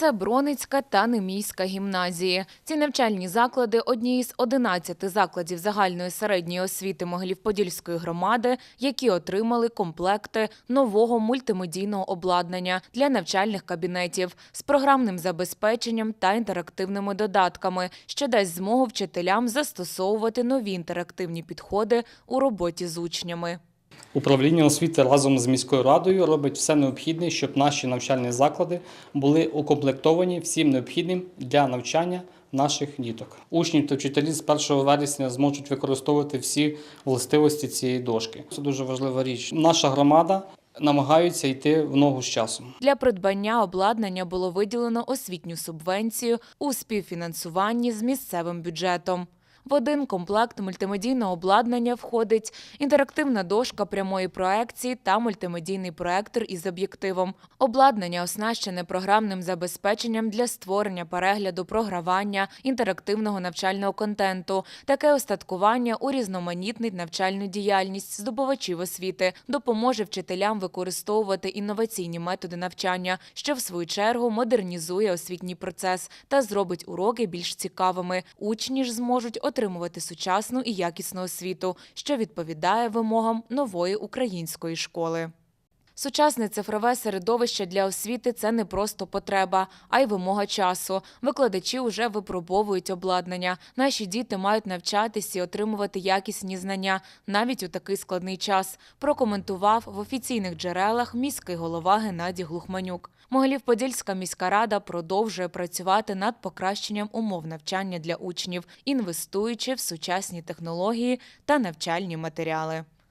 Це Броницька та Немійська гімназії. Ці навчальні заклади одні із 11 закладів загальної середньої освіти Могилів-Подільської громади, які отримали комплекти нового мультимедійного обладнання для навчальних кабінетів з програмним забезпеченням та інтерактивними додатками, що дасть змогу вчителям застосовувати нові інтерактивні підходи у роботі з учнями. Управління освіти разом з міською радою робить все необхідне, щоб наші навчальні заклади були укомплектовані всім необхідним для навчання наших діток. Учні та вчителі з 1 вересня зможуть використовувати всі властивості цієї дошки. Це дуже важлива річ. Наша громада намагається йти в ногу з часом. Для придбання обладнання було виділено освітню субвенцію у співфінансуванні з місцевим бюджетом. В один комплект мультимедійного обладнання входить інтерактивна дошка прямої проекції та мультимедійний проектор із об'єктивом. Обладнання оснащене програмним забезпеченням для створення перегляду програвання інтерактивного навчального контенту. Таке остаткування урізноманітнить навчальну діяльність здобувачів освіти, допоможе вчителям використовувати інноваційні методи навчання, що в свою чергу модернізує освітній процес та зробить уроки більш цікавими. Учні ж зможуть отримувати сучасну і якісну освіту, що відповідає вимогам нової української школи. Сучасне цифрове середовище для освіти це не просто потреба, а й вимога часу. Викладачі вже випробовують обладнання. Наші діти мають навчатись і отримувати якісні знання навіть у такий складний час. Прокоментував в офіційних джерелах міський голова Геннадій Глухманюк. Могилів-Подільська міська рада продовжує працювати над покращенням умов навчання для учнів, інвестуючи в сучасні технології та навчальні матеріали.